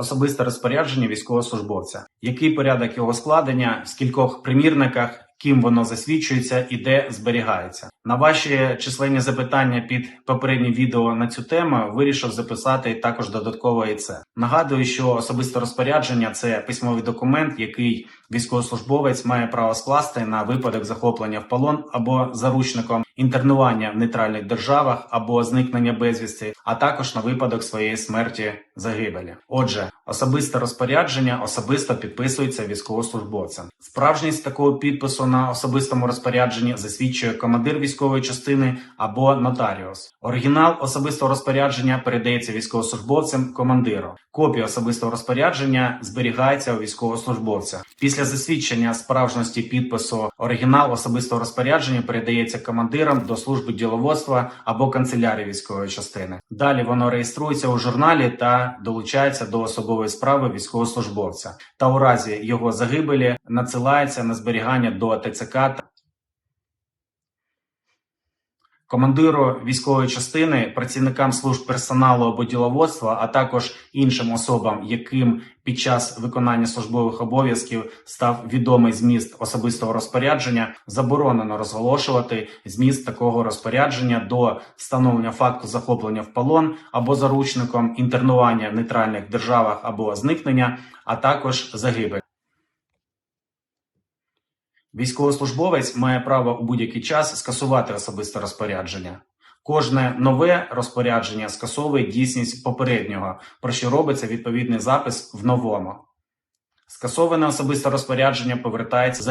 особисте розпорядження військовослужбовця. Який порядок його складення, в скількох примірниках, ким воно засвідчується і де зберігається. На ваші численні запитання під попереднім відео на цю тему вирішив записати також додатково і це. Нагадую, що особисте розпорядження це письмовий документ, який військовослужбовець має право скласти на випадок захоплення в полон або заручником інтернування в нейтральних державах або зникнення безвісти, а також на випадок своєї смерті загибелі. Отже, особисте розпорядження особисто підписується військовослужбовцем. Справжність такого підпису на особистому розпорядженні засвідчує командир військової частини або нотаріус. Оригінал особистого розпорядження передається військовослужбовцям командиру. Копія особистого розпорядження зберігається у військовослужбовця. Після засвідчення справжності підпису оригінал особистого розпорядження передається командирам до служби діловодства або канцелярії військової частини. Далі воно реєструється у журналі та долучається до особової справи військовослужбовця. Та у разі його загибелі надсилається на зберігання до ТЦК та командиру військової частини, працівникам служб персоналу або діловодства, а також іншим особам, яким під час виконання службових обов'язків став відомий зміст особистого розпорядження, заборонено розголошувати зміст такого розпорядження до встановлення факту захоплення в полон або заручником інтернування в нейтральних державах або зникнення, а також загибель. Військовослужбовець має право у будь-який час скасувати особисте розпорядження. Кожне нове розпорядження скасовує дійсність попереднього, про що робиться відповідний запис в новому. Скасоване особисте розпорядження повертається